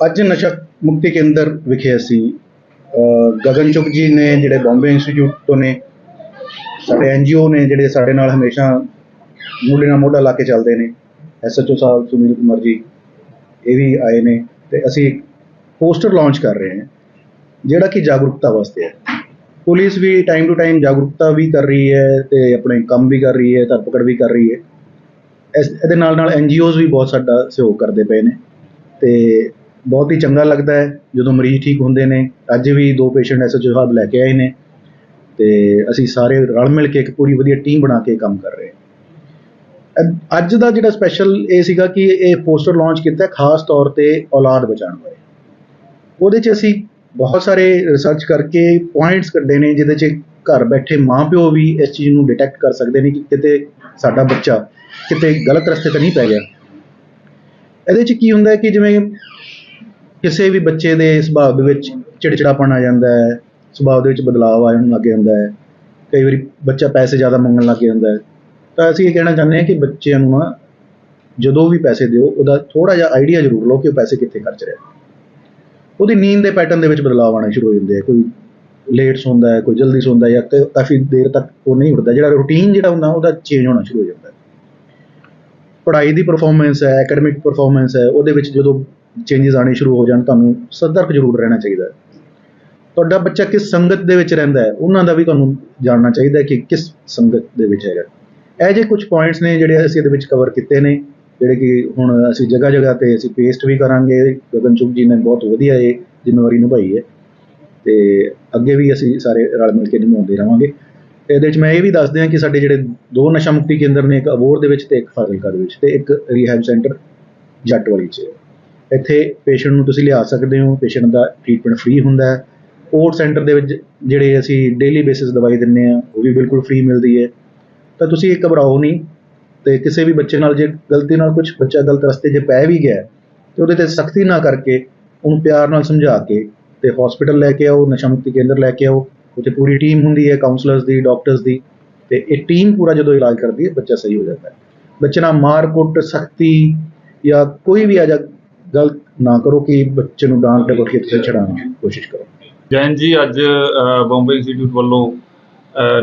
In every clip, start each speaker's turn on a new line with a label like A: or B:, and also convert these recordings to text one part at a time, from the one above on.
A: ਅੱਜ ਨਸ਼ਾ ਮੁਕਤੀ ਕੇਂਦਰ ਵਿਖੇ ਅਸੀਂ ਗਗਨ ਚੁੱਕ ਜੀ ਨੇ ਜਿਹੜੇ ਬੰਬੇ ਇੰਸਟੀਚਿਊਟ ਤੋਂ ਨੇ, ਸਾਡੇ ਐਨਜੀਓ ਨੇ ਜਿਹੜੇ ਸਾਡੇ ਨਾਲ ਹਮੇਸ਼ਾ ਮੋਢੇ ਨਾਲ ਮੋਢਾ ਲਾ ਕੇ ਚੱਲਦੇ ਨੇ ਐਸਐਚਓ ਸਾਹਿਬ, ਸੁਨੀਲ ਕੁਮਾਰ ਜੀ, ਇਹ ਵੀ ਆਏ ਨੇ ਤੇ ਅਸੀਂ ਇੱਕ ਪੋਸਟਰ ਲਾਂਚ ਕਰ ਰਹੇ ਹਾਂ, ਜਿਹੜਾ ਕਿ ਜਾਗਰੂਕਤਾ ਵਾਸਤੇ ਹੈ। ਪੁਲਿਸ ਵੀ ਟਾਈਮ ਟੂ ਟਾਈਮ ਜਾਗਰੂਕਤਾ ਵੀ ਕਰ ਰਹੀ ਹੈ ਤੇ ਆਪਣੇ ਕੰਮ ਵੀ ਕਰ ਰਹੀ ਹੈ, ਧਰਪਕੜ ਵੀ ਕਰ ਰਹੀ ਹੈ। ਇਸ, ਇਹਦੇ ਨਾਲ ਨਾਲ ਐਨਜੀਓਜ਼ ਵੀ ਬਹੁਤ ਸਾਡਾ ਸਹਿਯੋਗ ਕਰਦੇ ਪਏ ਨੇ ਤੇ ਬਹੁਤ ਹੀ ਚੰਗਾ ਲੱਗਦਾ ਹੈ, ਜਦੋਂ ਮਰੀਜ਼ ਠੀਕ ਹੁੰਦੇ ਨੇ। ਅੱਜ ਵੀ ਦੋ ਪੇਸ਼ੈਂਟ ਐਸਐਚਓ ਸਾਹਿਬ ਲੈ ਕੇ ਆਏ ਨੇ ਤੇ ਅਸੀਂ ਸਾਰੇ ਰਲ ਮਿਲ ਕੇ ਇੱਕ ਪੂਰੀ ਵਧੀਆ ਟੀਮ ਬਣਾ ਕੇ ਕੰਮ ਕਰ ਰਹੇ ਹਾਂ। ਅੱਜ ਦਾ ਜਿਹੜਾ ਸਪੈਸ਼ਲ ਇਹ ਸੀਗਾ ਕਿ ਇਹ ਪੋਸਟਰ ਲਾਂਚ ਕੀਤਾ ਖਾਸ ਤੌਰ ਤੇ ਔਲਾਦ ਬਚਾਉਣ ਬਾਰੇ। ਉਹਦੇ 'ਚ ਅਸੀਂ ਬਹੁਤ ਸਾਰੇ ਰਿਸਰਚ ਕਰਕੇ ਪੁਆਇੰਟਸ ਕੱਢੇ ਨੇ, ਜਿਹਦੇ 'ਚ ਘਰ ਬੈਠੇ ਮਾਪਿਓ ਵੀ ਇਸ ਚੀਜ਼ ਨੂੰ ਡਿਟੈਕਟ ਕਰ ਸਕਦੇ ਨੇ ਕਿ ਕਿਤੇ ਸਾਡਾ ਬੱਚਾ ਕਿਤੇ ਗਲਤ ਰਸਤੇ ਤੇ ਨਹੀਂ ਪੈ ਗਿਆ। ਇਹਦੇ 'ਚ ਕੀ ਹੁੰਦਾ ਹੈ ਕਿ ਜਿਵੇਂ ਕਿਸੇ ਵੀ ਬੱਚੇ ਦੇ ਸੁਭਾਅ ਦੇ ਵਿੱਚ ਚਿੜਚਿੜਾਪਣ ਆ ਜਾਂਦਾ ਹੈ, ਸੁਭਾਅ ਦੇ ਵਿੱਚ ਬਦਲਾਅ ਆਉਣ ਲੱਗ ਜਾਂਦਾ ਹੈ, ਕਈ ਵਾਰੀ ਬੱਚਾ ਪੈਸੇ ਜ਼ਿਆਦਾ ਮੰਗਣ ਲੱਗ ਜਾਂਦਾ ਹੈ। ਤਾਂ ਅਸੀਂ ਇਹ ਕਹਿਣਾ ਚਾਹੁੰਦੇ ਹਾਂ ਕਿ ਬੱਚਿਆਂ ਨੂੰ ਨਾ ਜਦੋਂ ਵੀ ਪੈਸੇ ਦਿਓ, ਉਹਦਾ ਥੋੜਾ ਜਿਹਾ ਆਈਡੀਆ ਜ਼ਰੂਰ ਲਓ ਕਿ ਉਹ ਪੈਸੇ ਕਿੱਥੇ ਖਰਚ ਰਿਹਾ ਉਹਦੀ ਨੀਂਦ ਦੇ ਪੈਟਰਨ ਦੇ ਵਿੱਚ ਬਦਲਾਅ ਆਉਣੇ ਸ਼ੁਰੂ ਹੋ ਜਾਂਦੇ ਆ। ਕੋਈ ਲੇਟ ਸੌਂਦਾ ਹੈ, ਕੋਈ ਜਲਦੀ ਸੌਂਦਾ ਹੈ ਜਾਂ ਕ- ਕਾਫੀ ਦੇਰ ਤੱਕ ਉਹ ਨਹੀਂ ਉੱਠਦਾ। ਜਿਹੜਾ ਰੂਟੀਨ ਜਿਹੜਾ ਹੁੰਦਾ, ਉਹਦਾ ਚੇਂਜ ਹੋਣਾ ਸ਼ੁਰੂ ਹੋ ਜਾਂਦਾ ਹੈ। ਪੜ੍ਹਾਈ ਦੀ ਪਰਫਾਰਮੈਂਸ ਹੈ ਐਕੈਡਮਿਕ ਪਰਫਾਰਮੈਂਸ ਹੈ, ਉਹਦੇ ਵਿੱਚ ਜਦੋਂ ਚੇਂਜਸ ਆਣੇ ਸ਼ੁਰੂ ਹੋ ਜਾਣ, ਤੁਹਾਨੂੰ ਸਤਰਕ ਜ਼ਰੂਰ ਰਹਿਣਾ ਚਾਹੀਦਾ ਹੈ। ਤੁਹਾਡਾ ਬੱਚਾ ਕਿਸ ਸੰਗਤ ਦੇ ਵਿੱਚ ਰਹਿੰਦਾ ਹੈ, ਉਹਨਾਂ ਦਾ ਵੀ ਤੁਹਾਨੂੰ ਜਾਣਨਾ ਚਾਹੀਦਾ ਹੈ ਕਿ ਕਿਸ ਸੰਗਤ ਦੇ ਵਿੱਚ ਹੈਗਾ। ਇਹ ਜੇ ਕੁਝ ਪੁਆਇੰਟਸ ਨੇ ਜਿਹੜੇ ਅਸੀਂ ਇਹਦੇ ਵਿੱਚ ਕਵਰ ਕੀਤੇ ਨੇ, ਜਿਹੜੇ ਕਿ ਹੁਣ ਅਸੀਂ ਜਗ੍ਹਾ ਜਗ੍ਹਾ ਤੇ ਅਸੀਂ ਪੇਸਟ ਵੀ ਕਰਾਂਗੇ ਗਗਨਚੁਕ ਜੀ ਨੇ ਬਹੁਤ ਵਧੀਆ ਇਹ ਜ਼ਿੰਮੇਵਾਰੀ ਨਿਭਾਈ ਹੈ। ਤੇ ਅੱਗੇ ਵੀ ਅਸੀਂ ਸਾਰੇ ਰਲ ਮਿਲ ਕੇ ਨਿਭਾਉਂਦੇ ਰਹਾਂਗੇ। ਤੇ ਇਹਦੇ ਵਿੱਚ ਮੈਂ ਇਹ ਵੀ ਦੱਸ ਦਿਆਂ ਕਿ ਸਾਡੇ ਜਿਹੜੇ ਦੋ ਨਸ਼ਾ ਮੁਕਤੀ ਕੇਂਦਰ ਨੇ, ਇੱਕ ਅਬੋਰ ਦੇ ਵਿੱਚ ਤੇ ਇੱਕ ਫਾਜ਼ਿਲਕਾ ਦੇ ਵਿੱਚ ਤੇ ਇੱਕ ਰੀਹੈਬ ਸੈਂਟਰ ਜੱਟਵਾਲੀ 'ਚ। ਇੱਥੇ ਪੇਸ਼ੈਂਟ ਨੂੰ ਤੁਸੀਂ ਲਿਆ ਸਕਦੇ ਹੋ ਪੇਸ਼ੈਂਟ ਦਾ ਟ੍ਰੀਟਮੈਂਟ ਫ੍ਰੀ ਹੁੰਦਾ ਹੈ। ਓਟ ਸੈਂਟਰ ਦੇ ਵਿੱਚ ਜਿਹੜੇ ਅਸੀਂ ਡੇਲੀ ਬੇਸਿਸ ਦਵਾਈ ਦਿੰਦੇ ਆ ਉਹ ਵੀ ਬਿਲਕੁਲ ਫ੍ਰੀ ਮਿਲਦੀ ਹੈ। ਤਾਂ ਤੁਸੀਂ ਇਹ ਘਬਰਾਓ ਨਹੀਂ ਤੇ ਕਿਸੇ ਵੀ ਬੱਚੇ ਨਾਲ ਜੇ ਗਲਤੀ ਨਾਲ ਕੁਝ ਬੱਚਾ ਗਲਤ ਰਸਤੇ 'ਚ ਪੈ ਵੀ ਗਿਆ ਹੈ, ਤੇ ਉਹਦੇ ਤੇ ਸਖਤੀ ਨਾ ਕਰਕੇ ਉਹਨੂੰ ਪਿਆਰ ਨਾਲ ਸਮਝਾ ਕੇ ਤੇ ਹਸਪੀਟਲ ਲੈ ਕੇ ਆਓ ਨਸ਼ਾ ਮੁਕਤੀ ਕੇਂਦਰ ਲੈ ਕੇ ਆਓ। ਉੱਥੇ ਪੂਰੀ ਟੀਮ ਹੁੰਦੀ ਹੈ ਕਾਉਂਸਲਰਸ ਦੀ ਡਾਕਟਰਸ ਦੀ ਤੇ ਇਹ ਟੀਮ ਪੂਰਾ ਜਦੋਂ ਇਲਾਜ ਕਰਦੀ ਹੈ ਬੱਚਾ ਸਹੀ ਹੋ ਜਾਂਦਾ ਹੈ। ਬੱਚੇ ਨਾਲ ਮਾਰ ਕੁੱਟ ਸਖਤੀ ਜਾਂ ਕੋਈ ਵੀ ਅਜਾ ਗਲਤ ਨਾ ਕਰੋ ਕਿ ਬੱਚੇ ਨੂੰ ਡਾਂਟ ਡਪਟ ਕੇ ਤੁਸੀਂ ਛਡਾਉਣ ਦੀ ਕੋਸ਼ਿਸ਼ ਕਰੋ।
B: ਜੈਨ ਜੀ ਅੱਜ ਅ, ਬੰਬੇ ਇੰਸਟੀਚਿਊਟ ਵੱਲੋਂ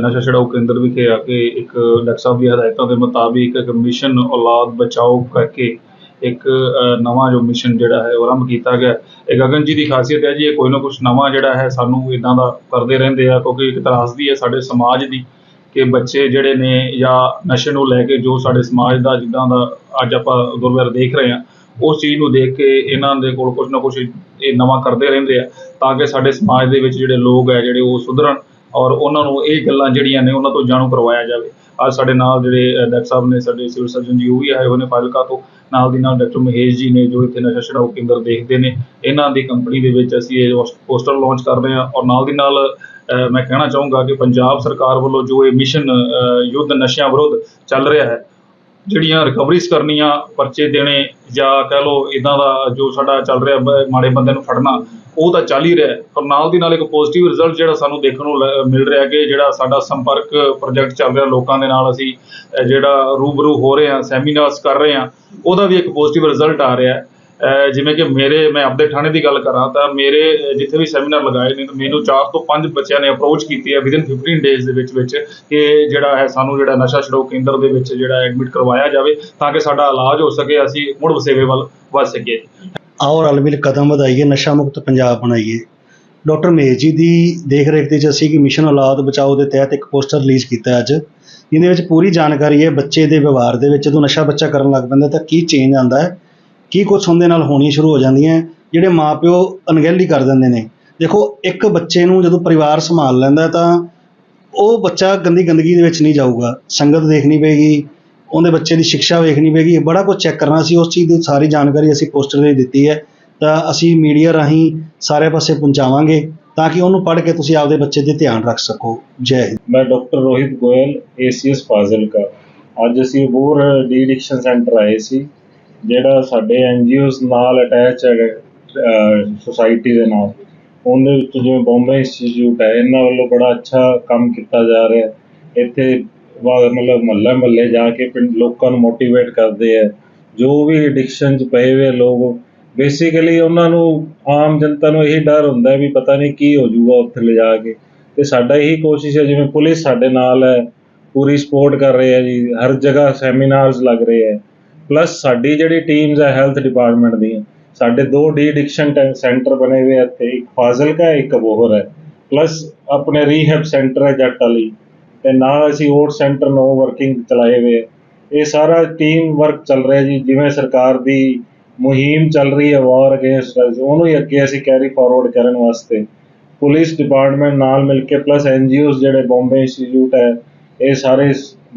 B: ਨਸ਼ਾ ਛਡਾਊ ਕੇਂਦਰ ਵਿਖੇ ਆ ਕੇ ਇੱਕ ਡਾਕਟਰ ਸਾਹਿਬ ਦੀ ਹਦਾਇਤਾਂ ਦੇ ਮੁਤਾਬਿਕ ਇੱਕ ਮਿਸ਼ਨ ਔਲਾਦ ਬਚਾਓ ਕਰਕੇ ਇੱਕ ਨਵਾਂ ਜੋ ਮਿਸ਼ਨ ਜਿਹੜਾ ਹੈ ਉਹ ਆਰੰਭ ਕੀਤਾ ਗਿਆ। ਇਹ ਗਗਨ ਜੀ ਦੀ ਖਾਸੀਅਤ ਹੈ ਜੀ ਇਹ ਕੋਈ ਨਾ ਕੁਝ ਨਵਾਂ ਜਿਹੜਾ ਹੈ ਸਾਨੂੰ ਇਦਾਂ ਦਾ ਕਰਦੇ ਰਹਿੰਦੇ ਆ ਕਿਉਂਕਿ ਇੱਕ ਤਰਾਸਦੀ ਹੈ ਸਾਡੇ ਸਮਾਜ ਦੀ ਕਿ ਬੱਚੇ ਜਿਹੜੇ ਨੇ ਜਾਂ ਨਸ਼ੇ ਨੂੰ ਲੈ ਕੇ ਜੋ ਸਾਡੇ ਸਮਾਜ ਦਾ ਜਿੱਦਾਂ ਦਾ ਅੱਜ ਆਪਾਂ ਦੁਰਵਿਵਹਾਰ ਦੇਖ ਰਹੇ ਹਾਂ ਉਸ ਚੀਜ਼ ਨੂੰ ਦੇਖ ਕੇ ਇਹਨਾਂ ਦੇ ਕੋਲ ਕੁਝ ਨਾ ਕੁਝ ਇਹ ਨਵਾਂ ਕਰਦੇ ਰਹਿੰਦੇ ਆ, ਤਾਂ ਕਿ ਸਾਡੇ ਸਮਾਜ ਦੇ ਵਿੱਚ ਜਿਹੜੇ ਲੋਕ ਹੈ ਜਿਹੜੇ ਉਹ ਸੁਧਰਨ ਔਰ ਉਹਨਾਂ ਨੂੰ ਇਹ ਗੱਲਾਂ ਜਿਹੜੀਆਂ ਨੇ ਉਹਨਾਂ ਤੋਂ ਜਾਣੂ ਕਰਵਾਇਆ ਜਾਵੇ। ਅੱਜ ਸਾਡੇ ਨਾਲ ਜਿਹੜੇ ਡਾਕਟਰ ਸਾਹਿਬ ਨੇ ਸਾਡੇ ਸਿਵਲ ਸਰਜਨ ਜੀ, ਉਹ ਵੀ ਆਏ ਹੋਏ ਨੇ ਫਾਜ਼ਿਲਕਾ ਤੋਂ। ਨਾਲ ਦੀ ਨਾਲ ਡਾਕਟਰ ਮਹੇਸ਼ ਜੀ ਨੇ ਜੋ ਇੱਥੇ ਨਸ਼ਾ ਛਡਾਊ ਕੇਂਦਰ ਦੇਖਦੇ ਨੇ, ਇਹਨਾਂ ਦੀ ਕੰਪਨੀ ਦੇ ਵਿੱਚ ਅਸੀਂ ਇਹ ਪੋਸਟਰ ਲਾਂਚ ਕਰ ਰਹੇ ਹਾਂ ਔਰ ਨਾਲ ਦੀ ਨਾਲ ਮੈਂ ਕਹਿਣਾ ਚਾਹੂੰਗਾ ਕਿ ਪੰਜਾਬ ਸਰਕਾਰ ਵੱਲੋਂ ਜੋ ਇਹ ਮਿਸ਼ਨ ਯੁੱਧ ਨਸ਼ਿਆਂ ਵਿਰੁੱਧ ਚੱਲ ਰਿਹਾ ਹੈ ਜਿਹੜੀਆਂ ਰਿਕਵਰੀਜ਼ ਕਰਨੀਆਂ, ਪਰਚੇ ਦੇਣੇ ਜਾਂ ਕਹਿ ਲਓ ਇਦਾਂ ਦਾ ਜੋ ਸਾਡਾ ਚੱਲ ਰਿਹਾ ਮਾੜੇ ਬੰਦੇ ਨੂੰ ਫੜਨਾ, ਉਹ ਤਾਂ ਚੱਲ ਹੀ ਰਿਹਾ ਪਰ ਨਾਲ ਦੀ ਨਾਲ ਇੱਕ ਪੋਜ਼ਿਟਿਵ ਰਿਜ਼ਲਟ ਜਿਹੜਾ ਸਾਨੂੰ ਦੇਖਣ ਨੂੰ ਲ- ਮਿਲ ਰਿਹਾ ਕਿ ਜਿਹੜਾ ਸਾਡਾ ਸੰਪਰਕ ਪ੍ਰੋਜੈਕਟ ਚੱਲ ਰਿਹਾ ਲੋਕਾਂ ਦੇ ਨਾਲ ਅਸੀਂ ਜਿਹੜਾ ਰੂਬਰੂ ਹੋ ਰਹੇ ਹਾਂ ਸੈਮੀਨਾਰਸ ਕਰ ਰਹੇ ਹਾਂ, ਉਹਦਾ ਵੀ ਇੱਕ ਪੋਜ਼ਿਟਿਵ ਰਿਜ਼ਲਟ ਆ ਰਿਹਾ ਜਿਵੇਂ ਕਿ ਮੇਰੇ, ਮੈਂ ਆਪਦੇ ਥਾਣੇ ਦੀ ਗੱਲ ਕਰਾਂ ਤਾਂ ਮੇਰੇ ਜਿੱਥੇ ਵੀ ਸੈਮੀਨਾਰ ਲਗਾਏ ਨੇ, ਤਾਂ ਮੈਨੂੰ 4 ਤੋਂ 5 ਬੱਚਿਆਂ ਨੇ ਅਪਰੋਚ ਕੀਤੀ ਹੈ ਵਿਦਿਨ 15 ਡੇਜ਼ ਦੇ ਵਿੱਚ ਵਿੱਚ ਕਿ ਜਿਹੜਾ ਹੈ ਸਾਨੂੰ ਜਿਹੜਾ ਨਸ਼ਾ ਛਡਾਊ ਕੇਂਦਰ ਦੇ ਵਿੱਚ ਜਿਹੜਾ ਐਡਮਿਟ ਕਰਵਾਇਆ ਜਾਵੇ ਤਾਂ ਕਿ ਸਾਡਾ ਇਲਾਜ ਹੋ ਸਕੇ, ਅਸੀਂ ਮੁੜ ਵਸੇਵੇ ਵੱਲ ਵੱਧ ਸਕੀਏ।
C: ਆਓ ਰਲ ਮਿਲ ਕਦਮ ਵਧਾਈਏ, ਨਸ਼ਾ ਮੁਕਤ ਪੰਜਾਬ ਬਣਾਈਏ। ਡਾਕਟਰ ਮੇਜ ਜੀ ਦੀ ਦੇਖ ਰੇਖ ਦੇ ਵਿੱਚ ਅਸੀਂ ਕਿ ਮਿਸ਼ਨ ਔਲਾਦ ਬਚਾਓ ਦੇ ਤਹਿਤ ਇੱਕ ਪੋਸਟਰ ਰਿਲੀਜ਼ ਕੀਤਾ ਅੱਜ। ਜਿਹਦੇ ਵਿੱਚ ਪੂਰੀ ਜਾਣਕਾਰੀ ਹੈ ਬੱਚੇ ਦੇ ਵਿਵਹਾਰ ਦੇ ਵਿੱਚ, ਜਦੋਂ ਨਸ਼ਾ ਬੱਚਾ ਕਰਨ ਲੱਗ ਪੈਂਦਾ ਤਾਂ ਕੀ ਚੇਂਜ ਆਉਂਦਾ ਹੈ। ਕੀ ਕੁਛ ਉਹਦੇ ਨਾਲ ਹੋਣੀਆਂ ਸ਼ੁਰੂ ਹੋ ਜਾਂਦੀਆਂ ਹੈ, ਜਿਹੜੇ ਮਾਪਿਓ ਅਣਗਹਿਲੀ ਕਰ ਦਿੰਦੇ ਨੇ। ਦੇਖੋ ਇੱਕ ਬੱਚੇ ਨੂੰ ਜਦੋਂ ਪਰਿਵਾਰ ਸੰਭਾਲ ਲੈਂਦਾ ਤਾਂ ਉਹ ਬੱਚਾ ਗੰਦੀ ਗੰਦਗੀ ਦੇ ਵਿੱਚ ਨਹੀਂ ਜਾਊਗਾ। ਸੰਗਤ ਦੇਖਣੀ ਪਏਗੀ ਉਹਦੇ ਬੱਚੇ ਦੀ ਸਿੱਖਿਆ ਵੇਖਣੀ ਪਏਗੀ। ਬੜਾ ਕੁਝ ਚੈੱਕ ਕਰਨਾ ਸੀ ਉਸ ਚੀਜ਼ ਦੀ ਸਾਰੀ ਜਾਣਕਾਰੀ ਅਸੀਂ ਪੋਸਟਰ ਦੇ ਦਿੱਤੀ ਹੈ। ਤਾਂ ਅਸੀਂ ਮੀਡੀਆ ਰਾਹੀਂ ਸਾਰੇ ਪਾਸੇ ਪਹੁੰਚਾਵਾਂਗੇ ਤਾਂ ਕਿ ਉਹਨੂੰ ਪੜ੍ਹ ਕੇ ਤੁਸੀਂ ਆਪਦੇ ਬੱਚੇ ਤੇ ਧਿਆਨ ਰੱਖ ਸਕੋ। ਜੈ ਹਿੰਦ।
D: ਮੈਂ ਡਾਕਟਰ ਰੋਹਿਤ ਗੋਇਲ ਏਸੀਐਸ ਫਾਜ਼ਿਲਕਾ। ਅੱਜ ਅਸੀਂ ਬੋਰ ਡੀ ਐਡਿਕਸ਼ਨ ਸੈਂਟਰ ਆਏ ਸੀ। ਜਿਹੜਾ ਸਾਡੇ ਐਨਜੀਓਜ਼ ਨਾਲ ਅਟੈਚ ਹੈ ਸੁਸਾਇਟੀ ਦੇ ਨਾਲ, ਉਹਦੇ ਵਿੱਚ ਜਿਵੇਂ ਬੰਬੇ ਇੰਸਟੀਚਿਊਟ ਹੈ, ਇਹਨਾਂ ਵੱਲੋਂ ਬੜਾ ਅੱਛਾ ਕੰਮ ਕੀਤਾ ਜਾ ਰਿਹਾ। ਇੱਥੇ ਮਤਲਬ ਮਹੱਲੇ ਮਹੱਲੇ ਜਾ ਕੇ ਪਿੰਡ, ਲੋਕਾਂ ਨੂੰ ਮੋਟੀਵੇਟ ਕਰਦੇ ਆ। ਜੋ ਵੀ ਐਡਿਕਸ਼ਨ 'ਚ ਪਏ ਹੋਏ ਲੋਕ ਬੇਸਿਕਲੀ ਉਹਨਾਂ ਨੂੰ, ਆਮ ਜਨਤਾ ਨੂੰ ਇਹੀ ਡਰ ਹੁੰਦਾ ਵੀ ਪਤਾ ਨਹੀਂ ਕੀ ਹੋ ਜਾਊਗਾ ਉੱਥੇ ਲਿਜਾ ਕੇ। ਤੇ ਸਾਡਾ ਇਹੀ ਕੋਸ਼ਿਸ਼ ਹੈ, ਜਿਵੇਂ ਪੁਲਿਸ ਸਾਡੇ ਨਾਲ ਹੈ, ਪੂਰੀ ਸਪੋਰਟ ਕਰ ਰਹੇ ਹੈ ਜੀ, ਹਰ ਜਗ੍ਹਾ ਸੈਮੀਨਾਰਸ ਲੱਗ ਰਹੇ ਹੈ ਪਲੱਸ ਸਾਡੀ ਜਿਹੜੀ ਟੀਮਸ ਹੈ ਹੈਲਥ ਡਿਪਾਰਟਮੈਂਟ ਦੀਆਂ ਸਾਡੇ ਦੋ ਡੀ ਐਡਿਕਸ਼ਨ ਸੈਂਟਰ ਬਣੇ ਹੋਏ ਇੱਥੇ ਇੱਕ ਫਾਜ਼ਿਲਕਾ ਹੈ, ਇੱਕ ਅਬੋਹਰ ਹੈ ਪਲੱਸ ਆਪਣੇ ਰੀਹੈਬ ਸੈਂਟਰ ਹੈ ਜੱਟ ਵਾਲੀ ਤੇ ਨਾਲ ਅਸੀਂ ਓਟ ਸੈਂਟਰ ਨੋ ਵਰਕਿੰਗ ਚਲਾਏ ਹੋਏ ਇਹ ਸਾਰਾ ਟੀਮ ਵਰਕ ਚੱਲ ਰਿਹਾ ਜੀ ਜਿਵੇਂ ਸਰਕਾਰ ਦੀ ਮੁਹਿੰਮ ਚੱਲ ਰਹੀ ਹੈ ਵਾਰ ਅਗੇਂਸਟ ਉਹਨੂੰ ਹੀ ਅੱਗੇ ਅਸੀਂ ਕੈਰੀ ਫਾਰਵਰਡ ਕਰਨ ਵਾਸਤੇ। ਪੁਲਿਸ ਡਿਪਾਰਟਮੈਂਟ ਨਾਲ ਮਿਲ ਕੇ ਪਲੱਸ ਐਨਜੀਓਜ਼ ਜਿਹੜੇ ਬੰਬੇ ਇੰਸਟੀਚਿਊਟ ਹੈ ਇਹ ਸਾਰੇ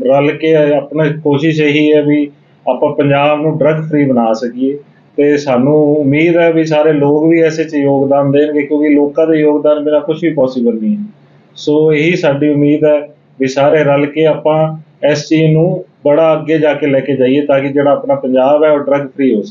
D: ਰਲ ਕੇ ਆਪਣਾ ਕੋਸ਼ਿਸ਼ ਇਹੀ ਹੈ ਵੀ ਆਪਾਂ ਪੰਜਾਬ ਨੂੰ ਡਰੱਗ ਫ੍ਰੀ ਬਣਾ ਸਕੀਏ ਤੇ ਸਾਨੂੰ ਉਮੀਦ ਹੈ ਵੀ ਸਾਰੇ ਲੋਕ ਵੀ ਐਸੇ ਚ ਯੋਗਦਾਨ ਦੇਣਗੇ ਕਿਉਂਕਿ ਲੋਕਾਂ ਦੇ ਯੋਗਦਾਨ ਬਿਨਾਂ ਕੁਝ ਵੀ ਪੋਸੀਬਲ ਨਹੀਂ ਹੈ। ਸੋ ਇਹੀ ਸਾਡੀ ਉਮੀਦ ਹੈ ਵੀ ਸਾਰੇ ਰਲ ਕੇ ਆਪਾਂ ਇਸ ਚੀਜ਼ ਨੂੰ ਬੜਾ ਅੱਗੇ ਜਾ ਕੇ ਲੈ ਕੇ ਜਾਈਏ ਤਾਂ ਕਿ ਜਿਹੜਾ ਆਪਣਾ ਪੰਜਾਬ ਹੈ ਉਹ ਡਰੱਗ ਫ੍ਰੀ ਹੋ ਸਕੇ।